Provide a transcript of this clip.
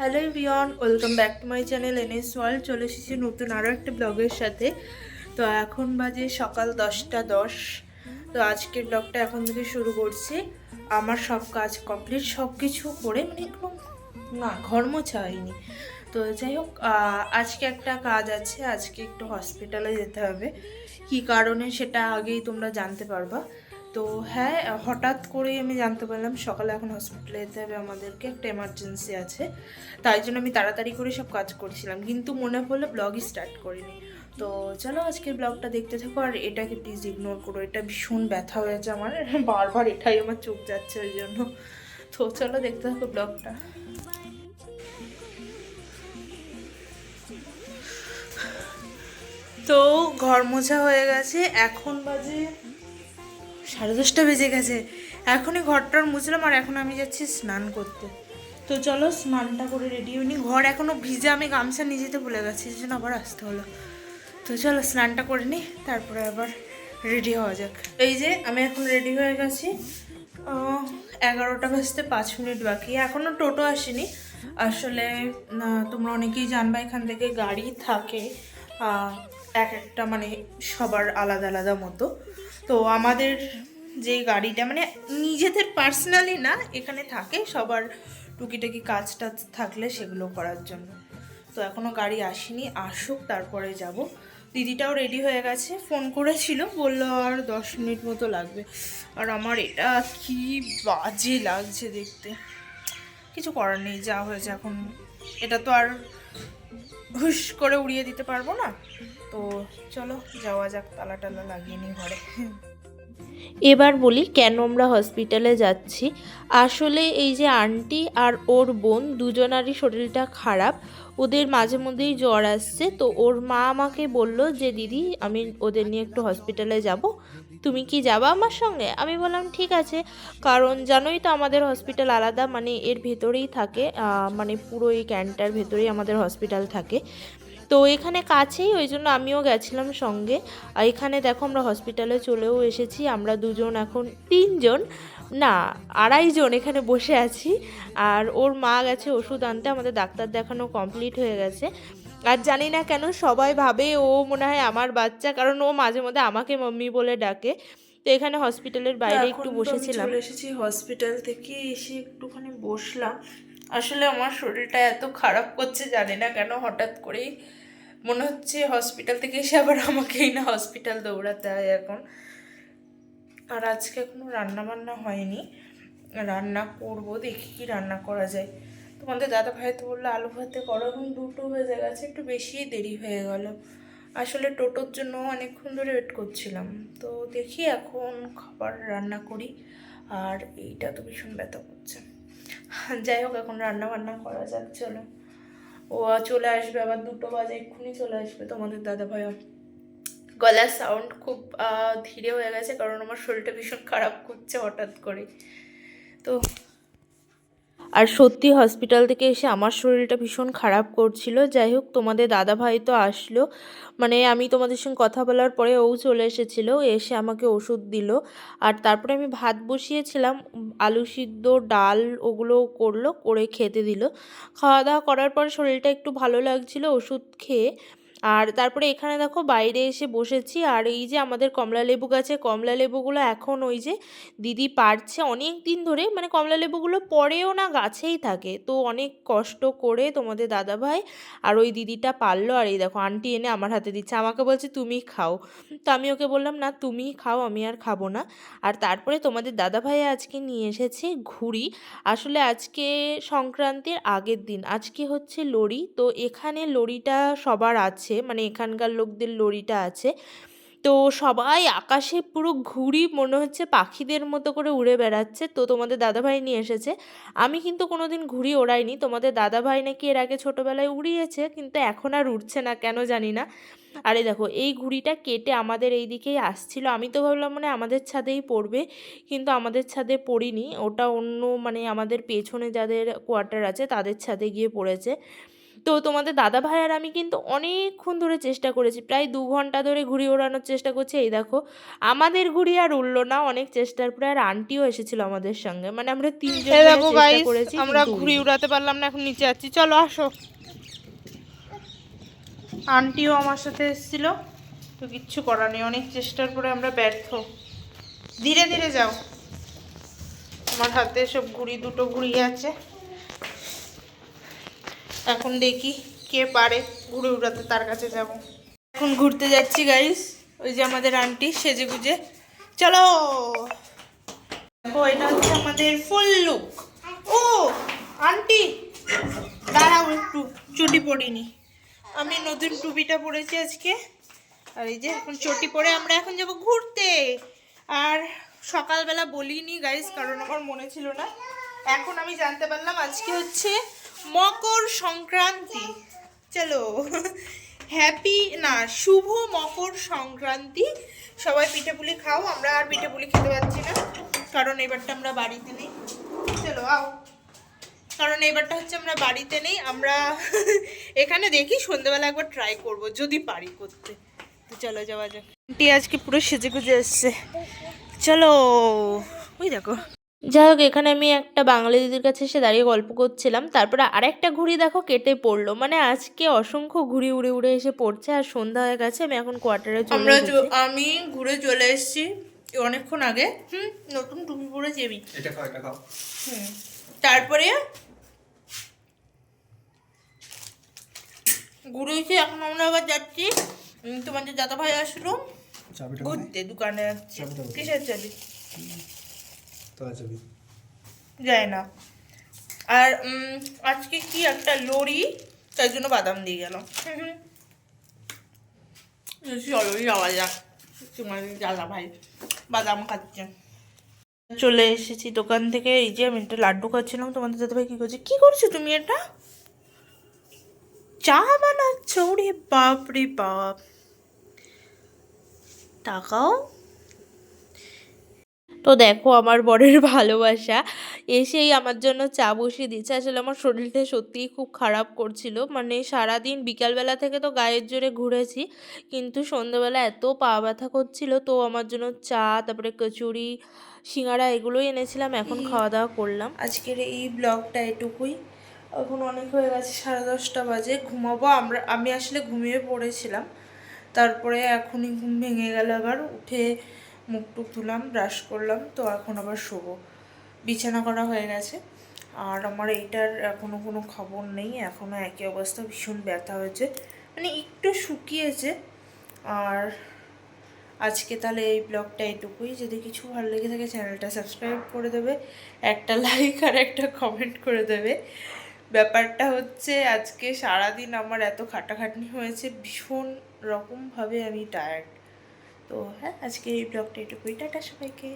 Hello বিয়ন welcome back to my channel NS world চলে এসেছি নতুন আরও একটা ব্লগের সাথে। তো এখন বাজে সকাল দশটা দশ। তো আজকের ব্লগটা এখন থেকে শুরু করছি। আমার সব কাজ কমপ্লিট সব কিছু করে মানে একটু না, ঘর মোছা হয়নি। তো যাই হোক আজকে একটা কাজ আছে, আজকে একটু হসপিটালে যেতে হবে। কী কারণে সেটা আগেই তোমরা জানতে পারবা। তো হ্যাঁ হঠাৎ করেই আমি জানতে পারলাম, সকালে এখন হসপিটালে যেতে হবে, আমাদেরকে একটা এমার্জেন্সি আছে। তাই জন্য আমি তাড়াতাড়ি করে সব কাজ করছিলাম, কিন্তু মনে পড়লে ব্লগই স্টার্ট করিনি। তো চলো আজকের ব্লগটা দেখতে থাকো, আর এটাকে প্লিজ ইগনোর করো, এটা ভীষণ ব্যথা হয়েছে আমার, বারবার এটাই আমার চোখ যাচ্ছে ওই জন্য। তো চলো দেখতে থাকো ব্লগটা ঘর মোছা হয়ে গেছে, এখন বাজে সাড়ে দশটা বেজে গেছে। এখনই ঘরটার মুছলাম আর এখন আমি যাচ্ছি স্নান করতে। তো চলো স্নানটা করে রেডি হইনি ঘর এখনও ভিজে, আমি গামছা নিয়ে যেতে ভুলে গেছি, এই জন্য আবার আসতে হলো। তো চলো স্নানটা করে নিই তারপরে আবার রেডি হওয়া যাক। এই যে আমি এখন রেডি হয়ে গেছি। এগারোটা বাজতে পাঁচ মিনিট বাকি। এখনও টোটো আসেনি। আসলে তোমরা অনেকেই জানবা এখান থেকে গাড়ি থাকে। এক একটা মানে সবার আলাদা আলাদা মতো। তো আমাদের যে গাড়িটা মানে নিজেদের পার্সোনালি না, এখানে থাকে সবার টুকিটাকি কাজ টাজ থাকলে সেগুলো করার জন্য। তো এখনও গাড়ি আসেনি, আসুক তারপরে যাব। দিদিটাও রেডি হয়ে গেছে ফোন করেছিল, বলল আর দশ মিনিট মতো লাগবে। আর আমার এটা কি বাজে লাগছে দেখতে। কিছু করার নেই, যা হয়েছে এখন। এটা তো আর হুশ করে উড়িয়ে দিতে পারব না? তো চলো, যাওয়া যাক তালা টালা লাগিয়ে নিই ঘরে। এবার বলি কেন আমরা হসপিটালে যাচ্ছি। আসলে এই যে আন্টি আর ওর বোন দুজনারই শরীরটা খারাপ, ওদের মাঝে মধ্যেই জ্বর আসছে, তো ওর মা আমাকে বলল যে, দিদি, আমি ওদের নিয়ে একটু হসপিটালে যাব। তুমি কি যাবা আমার সঙ্গে? আমি বললাম, ঠিক আছে। কারণ জানোই তো আমাদের হসপিটাল আলাদা মানে এর ভেতরেই থাকে মানে পুরো এই ক্যান্টার ভেতরেই আমাদের হসপিটাল থাকে। তো এখানে কাছেই, ওই জন্য আমিও গেছিলাম সঙ্গে। এখানে দেখো আমরা হসপিটালে চলেও এসেছি, আমরা দুজন এখন তিনজন, না, আড়াইজন এখানে বসে আছি। আর ওর মা গেছে ওষুধ আনতে, আমাদের ডাক্তার দেখানো কমপ্লিট হয়ে গেছে। আর জানি না কেন সবাই ভাবে ও মনে হয় আমার বাচ্চা কারণ ও মাঝে মধ্যে আমাকে মাম্মি বলে ডাকে। তো এখানে হসপিটালের বাইরে একটু বসেছিলাম। এসেছি হসপিটাল থেকে এসে একটুখানি বসলাম। আসলে আমার শরীরটা এত খারাপ করছে জানি না কেন হঠাৎ করেই মনে হচ্ছে হসপিটাল থেকে এসে আবার আমাকেই না হসপিটাল দৌড়াতে হয় এখন। আর আজকে এখনও রান্না বান্না হয়নি। রান্না করব দেখি কি রান্না করা যায়। তোমাদের দাদা ভাই তো বলল আলু ভাতে করো এখন দুটো বেজে গেছে, একটু বেশিই দেরি হয়ে গেল। আসলে টোটোর জন্য অনেকক্ষণ ধরে ওয়েট করছিলাম। তো দেখি এখন খাবার রান্না করি, আর এইটা তো ভীষণ ব্যথা করছে। যাই হোক, এখন রান্না বান্না করা যাক, চলো। ও চলে আসবে, আবার দুটো বাজে, এক্ষুনি চলে আসবে তোমাদের দাদা ভাই গলার সাউন্ড খুব ধীরে হয়ে গেছে, কারণ আমার শরীরটা ভীষণ খারাপ করছে হঠাৎ করে। তো আর সত্যি হসপিটাল থেকে এসে আমার শরীরটা ভীষণ খারাপ করছিল। যাই হোক, তোমাদের দাদা ভাই তো আসলো। মানে আমি তোমাদের সঙ্গে কথা বলার পরে ও চলে এসেছিল, এসে আমাকে ওষুধ দিল। আর তারপরে আমি ভাত বসিয়েছিলাম, আলু সিদ্ধ, ডাল ওগুলো করল, করে খেতে দিল। খাওয়া দাওয়া করার পর শরীরটা একটু ভালো লাগছিল, ওষুধ খেয়ে আর তারপরে এখানে দেখো বাইরে এসে বসেছি। আর এই যে আমাদের কমলা লেবু গাছে, কমলা লেবুগুলো এখন ওই যে দিদি পারছে অনেক দিন ধরে। মানে কমলা লেবুগুলো পড়েও না, গাছেই থাকে। তো অনেক কষ্ট করে তোমাদের দাদাভাই আর ওই দিদিটা পারল। আর এই দেখো আন্টি এনে আমার হাতে দিচ্ছে। আমাকে বলছে, তুমি খাও। তো আমি ওকে বললাম, না, তুমি খাও, আমি আর খাব না। আর তারপরে তোমাদের দাদাভাই আজকে নিয়ে এসেছে ঘুড়ি। আসলে আজকে সংক্রান্তির আগের দিন, আজকে হচ্ছে লড়ি তো এখানে লড়িটা সবার আছে। মানে এখানকার লোকদের লড়িটা আছে। তো সবাই আকাশে পুরো ঘুড়ি মনে হচ্ছে পাখিদের মতো করে উড়ে বেড়াচ্ছে। তো তোমাদের দাদাভাই নিয়ে এসেছে। আমি কিন্তু কোনোদিন ঘুড়ি ওড়াইনি। তোমাদের দাদাভাই নাকি এর আগে ছোটোবেলায় উড়িয়েছে, কিন্তু এখন আর উঠছে না, কেন জানি না। আরে দেখো, এই ঘুড়িটা কেটে আমাদের এই দিকেই আসছিল। আমি তো ভাবলাম মানে আমাদের ছাদেই পড়বে, কিন্তু আমাদের ছাদে পড়িনি। ওটা অন্য মানে আমাদের পেছনে যাদের কোয়ার্টার আছে, তাদের ছাদে গিয়ে পড়েছে। তো তোমাদের দাদা ভাই আর আমি কিন্তু অনেকক্ষণ ধরে চেষ্টা করেছি প্রায় দু ঘণ্টা ধরে ঘুড়ি ওড়ানোর চেষ্টা করছি। এই দেখো আমাদের ঘুড়ি আর উড়লো না অনেক চেষ্টার পরে আর আন্টিও এসেছিল আমাদের সঙ্গে মানে আমরা তিনজন চেষ্টা করেছি আমরা ঘুড়ি উড়াতে পারলাম না এখন নিচে যাচ্ছি। চলো আসো। আন্টিও আমার সাথে এসেছিল তো কিচ্ছু করার নেই অনেক চেষ্টার পরে আমরা ব্যর্থ। ধীরে ধীরে যাও। আমার হাতে সব ঘুড়ি দুটো ঘুড়ি আছে। এখন দেখি কে পারে ঘুরে উড়াতে তার কাছে যাব। এখন ঘুরতে যাচ্ছি গাইস ওই যে আমাদের আন্টি সেজে গুজে চলো এটা হচ্ছে আমাদের ফুল লুক ও আন্টি দাঁড়াও একটু, চটি পড়িনি আমি নতুন টুপিটা পরেছি আজকে। আর এই যে, এখন চটি পরে আমরা এখন যাব ঘুরতে। আর সকালবেলা বলিনি গাইস কারণ আমার মনে ছিল না। এখন আমি জানতে পারলাম আজকে হচ্ছে মকর সংক্রান্তি। চলো হ্যাপি না, শুভ মকর সংক্রান্তি। সবাই পিঠেপুলি খাও, আমরা আর পিঠেপুলি খেতে পারছি না। কারণ এবারটা আমরা বাড়িতে নেই। চলো, আও। কারণ এবারটা হচ্ছে আমরা বাড়িতে নেই, আমরা এখানে দেখি সন্ধ্যেবেলা একবার ট্রাই করব, যদি পারি করতে। তো চলো, যাওয়া যাক। আজকে পুরো সেজে গুজে এসছে। চলো, ওই দেখো। যাই হোক এখানে আমি একটা বাঙালি দিদির কাছে এসে দাঁড়িয়ে গল্প করছিলাম। তারপরে আরেকটা ঘুড়ি দেখো কেটে পড়ল। মানে আজকে অসংখ্য ঘুড়ি উড়ে উড়ে এসে পড়ছে আর সন্ধ্যা হয়ে গেছে। আমি এখন কোয়ার্টারে চলে আমরা আমি ঘুরে চলে এসেছি অনেকক্ষণ আগে। হুম নতুন টুপি পরে আমি এটা খাও এটা খাও। হুম তারপরে ঘুরে এসে এখন আমরা আবার যাচ্ছি তোমাদের দাদা ভাই আসলো ঘুরতে দোকানে যাচ্ছি? কিসের চাবি? যায় না। আর আজকে কি একটা লরি তাই জন্য বাদাম দিয়ে গেল চলো যাওয়া যাক তোমার দাদা ভাই। বাদাম খাচ্ছে। চলে এসেছি দোকান থেকে। এই যে আমি একটা লাড্ডু খাচ্ছিলাম। তোমাদের দাদা ভাই কি করছে? কি করছ তুমি এটা? চা বানাচ্ছ রে বাপ রে বাপ। টাকাও তো দেখো আমার বরের ভালোবাসা। এসেই আমার জন্য চা বসিয়ে দিচ্ছে আসলে আমার শরীরটা সত্যিই খুব খারাপ করছিল। মানে সারাদিন বিকালবেলা থেকে তো গায়ের জোরে ঘুরেছি, কিন্তু সন্ধ্যেবেলা এত পা ব্যথা করছিল, তো আমার জন্য চা, তারপরে কচুরি, সিঙ্গারা এগুলোই এনেছিলাম, এখন খাওয়া দাওয়া করলাম। আজকের এই ব্লগটা এটুকুই। এখন অনেক হয়ে গেছে, সাড়ে দশটা বাজে। ঘুমাবো আমরা, আমি আসলে ঘুমিয়ে পড়েছিলাম। তারপরে এখনই ঘুম ভেঙে গেল আবার, উঠে মুখ টুক ধুলাম ব্রাশ করলাম, তো এখন আবার শোবো। বিছানা করা হয়ে গেছে। আর আমার এইটার এখনও কোনো খবর নেই এখনও একই অবস্থা, ভীষণ ব্যথা হয়েছে। মানে একটু শুকিয়েছে। আর আজকে তাহলে এই ব্লগটা এটুকুই। যদি কিছু ভালো লেগে থাকে, চ্যানেলটা সাবস্ক্রাইব করে দেবে, একটা লাইক আর একটা কমেন্ট করে দেবে। ব্যাপারটা হচ্ছে, আজকে সারাদিন আমার এত খাটাখাটনি হয়েছে, ভীষণ রকমভাবে আমি টায়ার্ড তো হ্যাঁ আজকে এই ব্লগটা এটুকুই টাটা সবাইকে